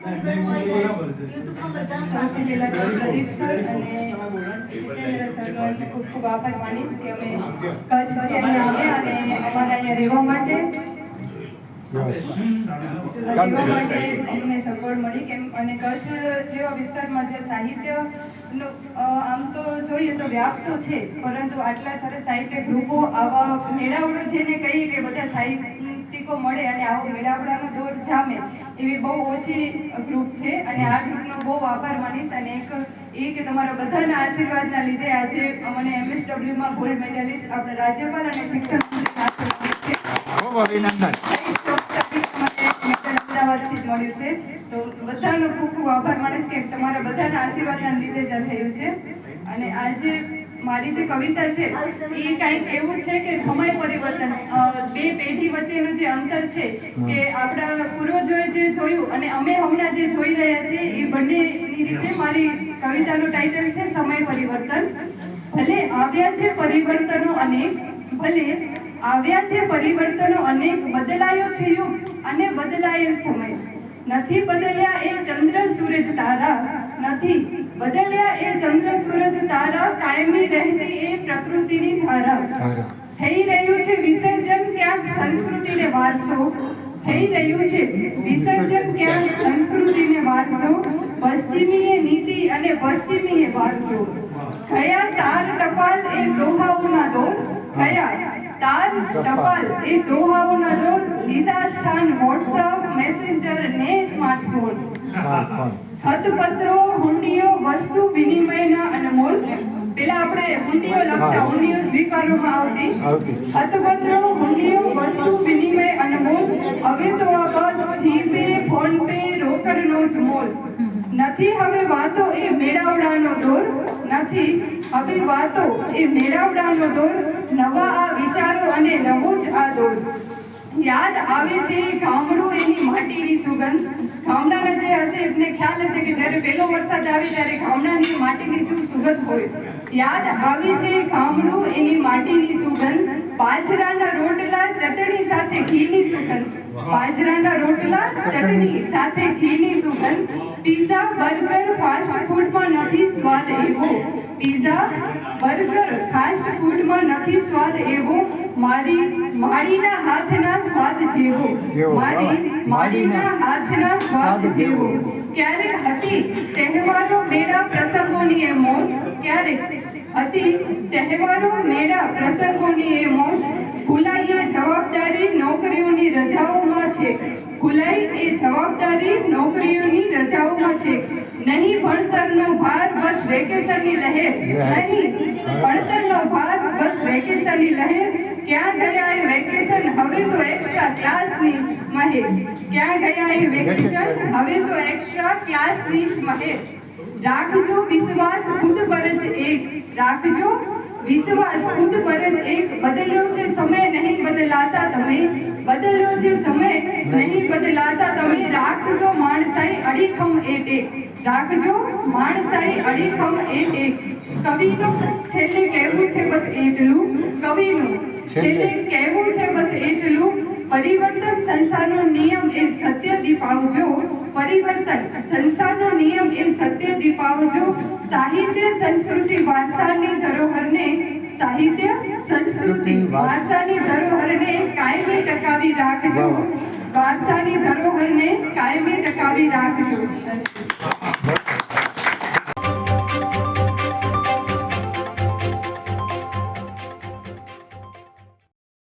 Pradeep sir અને સરનો ખૂબ ખૂબ આભાર માનીશ કે અમે આવ્યા અને અમારા અહીંયા રહેવા માટે માટે સગવડ મળી કેમ અને કચ્છ જેવા વિસ્તારમાં જે સાહિત્યનો આમ તો જોઈએ તો વ્યાપ તો છે પરંતુ આટલા સરસ સાહિત્ય ગ્રુપો આવા મેળાવડો જેને કહીએ કે બધા સાહિત્યિકો મળે અને આવો મેળાવડાનો દોર જામે એવી બહુ ઓછી ગ્રુપ છે. અને આ ગ્રુપનો બહુ આભાર માનીશ અને એક એ કે તમારા બધાના આશીર્વાદના લીધે આજે મને એમએસડબલ્યુમાં ગોલ્ડ મેડલિસ્ટ આપણે રાજ્યપાલ અને શિક્ષણ મંત્રી અભિનંદન. મળ્યું છે. તો બધાનો ખૂબ ખૂબ આભાર માનીશ કે તમારા બધાના આશીર્વાદના લીધે જ આ થયું છે. અને આજે મારી જે કવિતા છે એ કાંઈક એવું છે કે સમય પરિવર્તન બે પેઢી વચ્ચેનું જે અંતર છે કે આપણા પૂર્વજોએ જે જોયું અને અમે હમણાં જે જોઈ રહ્યા છીએ એ બંનેની રીતે મારી કવિતાનું ટાઇટલ છે સમય પરિવર્તન. ભલે આવ્યા છે પરિવર્તનો અનેક ભલે આવ્યા છે પરિવર્તનો અનેક બદલાયો છે યુગ અને બદલાયેલ સમય. નથી બદલ્યા એ ચંદ્ર સૂરજ તારા. નથી બદલ્યા એ ચંદ્ર સૂરજ તારા કાયમી રહેતી એ પ્રકૃતિની ધારા. થઈ રહ્યું છે વિસર્જન ક્યાંક સંસ્કૃતિને વારસો. થઈ રહ્યું છે વિસર્જન ક્યાંક સંસ્કૃતિને વારસો. પશ્ચિમીએ નીતિ અને પશ્ચિમીએ વારસો. કયા તાર ટપાલ એ દોહાઓના દોર. કયા તાર ટપાલ એ દોહાઓના દોર લીધા સ્થાન વોટ્સઅપ મેસેન્જર ને સ્માર્ટફોન. હતપત્રો હુંડીઓ વસ્તુ વિનિમયના અનમોલ. પેલા આપણે હુંડીઓ લખતા હુંડીઓ સ્વીકારવામાં આવતી. આવતી. હતપત્રો હુંડીઓ વસ્તુ વિનિમય અનમોલ. હવે તો આ બસ જીપે ફોન પે રોકડનો જ મોલ. નથી હવે વાતો એ મેળાવડાનો દોર નથી હવે વાતો એ મેળવડાનો દોર, નવા આ વિચારો અને નવો જ આ દોર. યાદ આવે છે ગામડું એની માટીની સુગંધ. ગામડાના જે હશે, એમને ખ્યાલ હશે કે જ્યારે પહેલો વરસાદ આવે ત્યારે ગામડાની માટીની શું સુગંધ હોય. યાદ આવે છે ગામડું એની માટીની સુગંધ. બાજરાના રોટલા ચટણી સાથે ઘીની સુગંધ. બાજરાના રોટલા ચટણી સાથે ઘીની સુગંધ પીઝા બર્ગર ફાસ્ટ ફૂડમાં નથી સ્વાદ એવો. પીઝા બર્ગર ફાસ્ટ ફૂડમાં નથી સ્વાદ એવો. મારી માડીના હાથના સ્વાદ જેવો. મારી માડીના હાથના સ્વાદ જેવો. ક્યારેક હતી તહેવારો મેળા પ્રસંગોની એ મોજ ક્યારેક હતી તહેવારો મેળા પ્રસંગોની એ મોજ ભૂલાઈએ જવાબદારી નોકરીઓની રજાઓમાં છે. ભૂલાઈ એ જવાબદારી છે નહીં ભણતરનો ભાર બસ વેકેશનની લહેર. નહીં ભણતરનો ભાર બસ વેકેશનની લહેર. ક્યાં ગયા એ વેકેશન? હવે તો એક્સ્ટ્રા ક્લાસની જ મહેર. ક્યાં ગયા એ વેકેશન? હવે તો એક્સ્ટ્રા ક્લાસની જ મહેર. રાખજો વિશ્વાસ ખુદ પર જ એક. રાખજો વિશ્વાસ ખુદ પર જ એક. બદલ્યો છે સમય. બદલાતા તમે બદલ્યો છે સમય નહીં બદલાતા તમે રાખજો માણસાઈ અડીખમ એ ટેક રાખજો માણસાઈ અડીખમ એ ટેક કવિનું છેલ્લે કહેવું છે બસ એટલું. કવિનું છેલ્લે. કહેવું છે બસ એટલું. પરિવર્તન સંસારનો નિયમ એ સત્ય દીપાવજો. પરિવર્તન સંસારનો નિયમ એ સત્ય દીપાવજો. સાહિત્ય સંસ્કૃતિ વારસાની ધરોહરને સાહિત્ય સંસ્કૃતિ વારસાની ધરોહર ટકાવી રાખજો. વારસાની ધરોહરને કાયમી ટકાવી રાખજો.